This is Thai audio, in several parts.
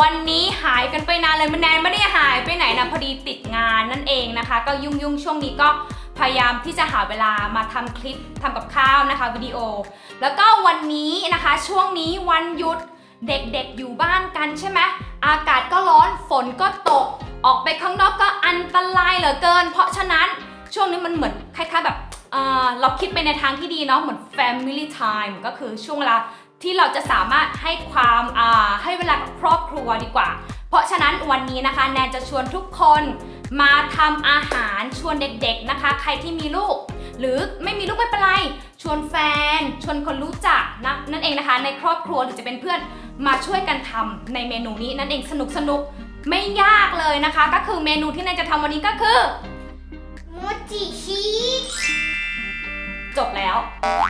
วันนี้หายกันไปนานเลยมันแนนไม่ได้หายไปไหนนะพอดีติดงานนั่นเองนะคะ ก็ยุ่งยุ่งช่วงนี้ก็พยายามที่จะหาเวลามาทำคลิปทำกับข้าวนะคะวิดีโอ แล้วก็วันนี้นะคะช่วงนี้วันหยุดเด็กๆอยู่บ้านกันใช่ไหมอากาศก็ร้อนฝนก็ตก ออกไปข้างนอกก็อันตรายเหลือเกิน เพราะฉะนั้นช่วงนี้มันเหมือนคล้ายๆแบบเเราคิดไปในทางที่ดีเนาะเหมือน family time ก็คือช่วงเวลา ที่เราจะสามารถให้ความให้เวลากับครอบครัวดีกว่า เพราะฉะนั้นวันนี้นะคะแนนจะชวนทุกคนมาทำอาหารชวนเด็กๆนะคะ ใครที่มีลูก หรือไม่มีลูกไม่เป็นไร ชวนแฟน ชวนคนรู้จักนะนั่นเองนะคะ ในครอบครัวหรือจะเป็นเพื่อนมาช่วยกันทำในเมนูนี้นั่นเองสนุกสนุกไม่ยากเลยนะคะ ก็คือเมนูที่แนนจะทำวันนี้ก็คือโมจิชีส จบแล้ว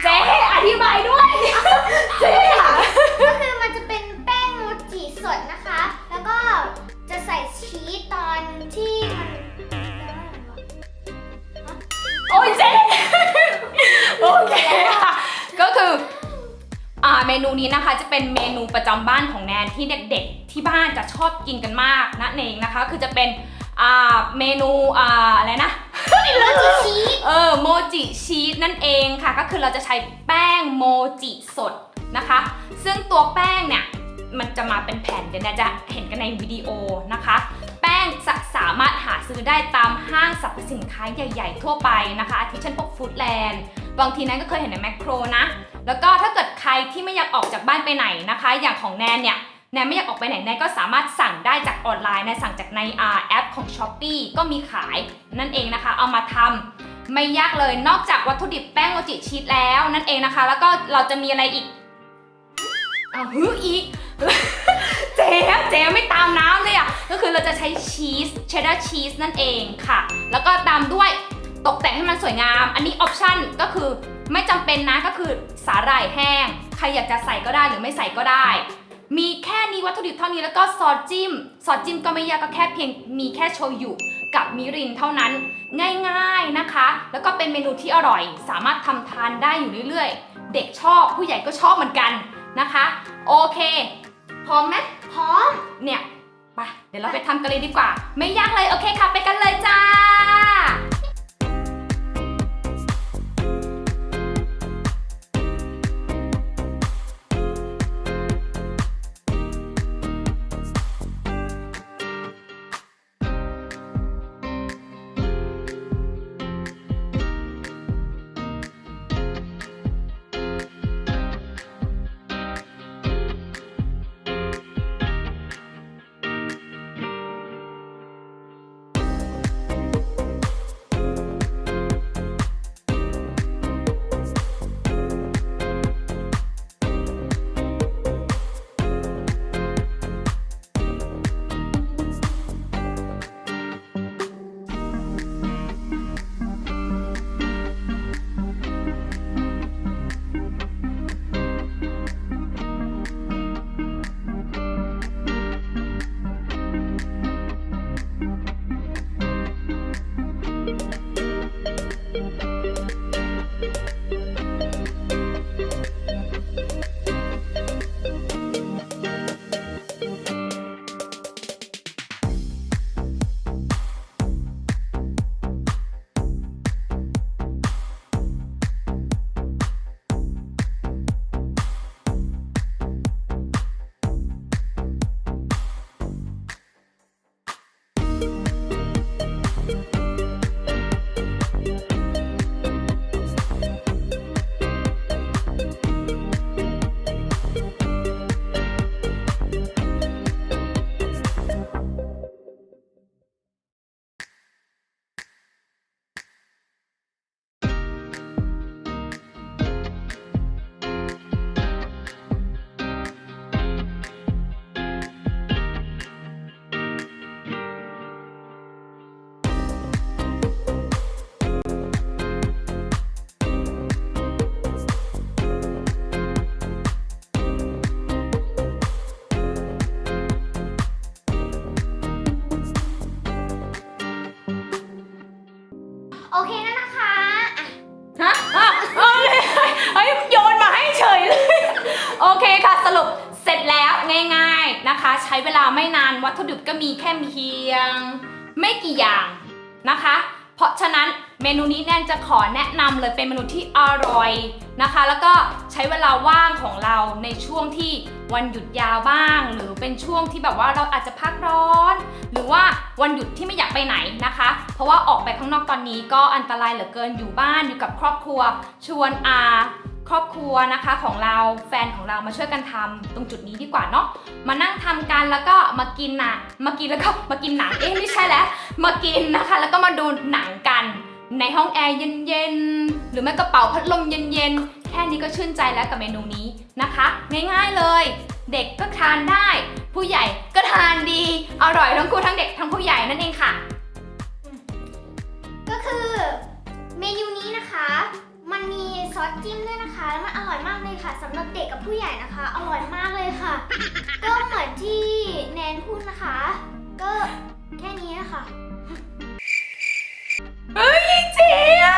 เจ๊อธิบายด้วย เจ๊ค่ะก็คือมันจะเป็นแป้งโมจิสดนะคะ แล้วก็จะใส่ชีสตอนที่มันโอ้ยเจ๊โอเคค่ะก็คืออ่าเมนูนี้นะคะจะเป็นเมนูประจำบ้านของแนนที่เด็กๆ ที่บ้านจะชอบกินกันมากนั่นเองนะคะ คือจะเป็นอ่าเมนูอ่าอะไรนะ โมจิชีสเออโมจิชีสนั่นเองค่ะ ก็คือเราจะใช้แป้งโมจิสดนะคะ ซึ่งตัวแป้งเนี่ยมันจะมาเป็นแผ่นเดี๋ยวนะจะเห็นกันในวิดีโอนะคะ แป้งสะสามารถหาซื้อได้ตามห้างสรรพสินค้าใหญ่ ๆ ทั่วไปนะคะอาทิเช่นพวกฟู้ดแลนด์บางทีนั้นก็เคยเห็นในแมคโครนะ แล้วก็ถ้าเกิดใครที่ไม่อยากออกจากบ้านไปไหนนะคะ อย่างของแนนเนี่ยแนนไม่อยากออกไปไหนแนนก็สามารถสั่ง ออนไลน์นะสั่งจากในแอปของ s h อ p e e ก็มีขายนั่นเองนะคะ เอามาทำไม่ยากเลยนอกจากวัตถุดิบแป้งโมจิชีสแล้วนั่นเองนะคะ แล้วก็เราจะมีอะไรอีกเอาฮืออีกเจ๊เจ๊ไม่ตามน้ำเลยอะก็คือเราจะใช้ชีสเชดดาร์ชีสนั่นเองค่ะ แล้วก็ตามด้วยตกแต่งให้มันสวยงาม อันนี้ออปชั่นก็คือไม่จำเป็นนะก็คือสาหร่ายแห้ง ใครอยากจะใส่ก็ได้หรือไม่ใส่ก็ได้ วัตถุดิบเท่านี้แล้วก็ซอสจิ้มซอสจิ้มก็ไม่ยากก็แค่เพียงมีแค่โชยุกับมิรินเท่านั้น ง่ายๆนะคะ แล้วก็เป็นเมนูที่อร่อย สามารถทำทานได้อยู่เรื่อยๆ เด็กชอบผู้ใหญ่ก็ชอบเหมือนกันนะคะ โอเค พร้อมไหมพร้อม เนี่ยไปเดี๋ยวเราไปทำกันเลยดีกว่า ไม่ยากเลยโอเคค่ะ ไปกันเลยจ้า ง่ายนะคะ ใช้เวลาไม่นานวัตถุดิบก็มีแค่เพียง ไม่กี่อย่างนะคะ เพราะฉะนั้นเมนูนี้แนนจะขอแนะนำเลยเป็นเมนูที่อร่อยนะคะ แล้วก็ใช้เวลาว่างของเราในช่วงที่วันหยุดยาวบ้าง หรือเป็นช่วงที่แบบว่าเราอาจจะพักร้อน หรือว่าวันหยุดที่ไม่อยากไปไหนนะคะ เพราะว่าออกไปข้างนอกตอนนี้ก็อันตรายเหลือเกินอยู่บ้านอยู่กับครอบครัว ชวนอา ครอบครัวนะคะของเราแฟนของเรามาช่วยกันทำตรงจุดนี้ดีกว่าเนาะมานั่งทำกันแล้วก็มากินน่ะมากินแล้วก็มากินหนังเอ๊ะไม่ใช่แล้ว มากินนะคะ แล้วก็มาดูหนังกัน ในห้องแอร์เย็นๆหรือไม่กระเป๋าพัดลมเย็นๆแค่นี้ก็ชื่นใจแล้วกับเมนูนี้นะคะ ง่ายๆเลย เด็กก็ทานได้ ผู้ใหญ่ก็ทานดีอร่อยทั้งครูทั้งเด็กทั้งผู้ใหญ่นั่นเองค่ะ ก็คือเมนูนี้นะคะ มันมีซอสจิ้มด้วยนะคะ แล้วมันอร่อยมากเลยค่ะสำหรับเด็กกับผู้ใหญ่นะคะ อร่อยมากเลยค่ะ ก็เหมือนที่แนนพูดนะคะ ก็แค่นี้นะคะ เฮ้ยเจ๊อะ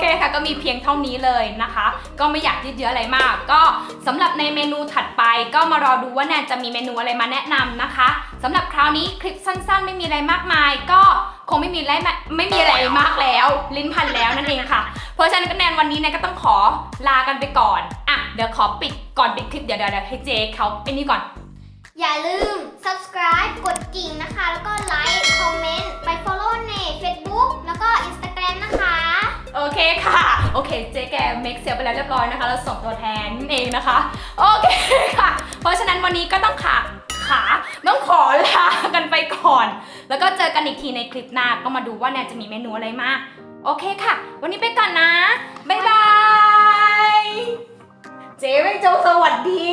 เคค่ะก็มีเพียงเท่านี้เลยนะคะ ก็ไม่อยากยืดเยื้ออะไรมาก ก็สำหรับในเมนูถัดไปก็มารอดูว่าแนนจะมีเมนูอะไรมาแนะนำนะคะสำหรับคราวนี้คลิปสั้น ๆ ไม่มีอะไรมากมาย ก็คงไม่มีอะไรไม่มีอะไรมากแล้ว ลิ้นพันแล้วนั่นเองค่ะ เพราะฉะนั้นก็แนนวันนี้แนนก็ต้องขอลากันไปก่อนอะเดี๋ยวขอปิดก่อนปิดคลิปเดี๋ยวเดี๋ยวเดี๋ยวให้เจเขาไอ้นี่ก่อน อย่าลืม subscribe กดกิ่งนะคะ แล้วก็ไลค์ ค่ะ โอเค เจ๊แกเมคเซลไปแล้วเรียบร้อยนะคะ เราส่งตัวแทนนั่นเองนะคะ โอเคค่ะ เพราะฉะนั้นวันนี้ก็ต้องขาขาต้องขอลากันไปก่อน แล้วก็เจอกันอีกทีในคลิปหน้าก็มาดูว่าแนนจะมีเมนูอะไรมา โอเคค่ะ วันนี้ไปก่อนนะ บ๊ายบาย เจ๊แม่โจสวัสดี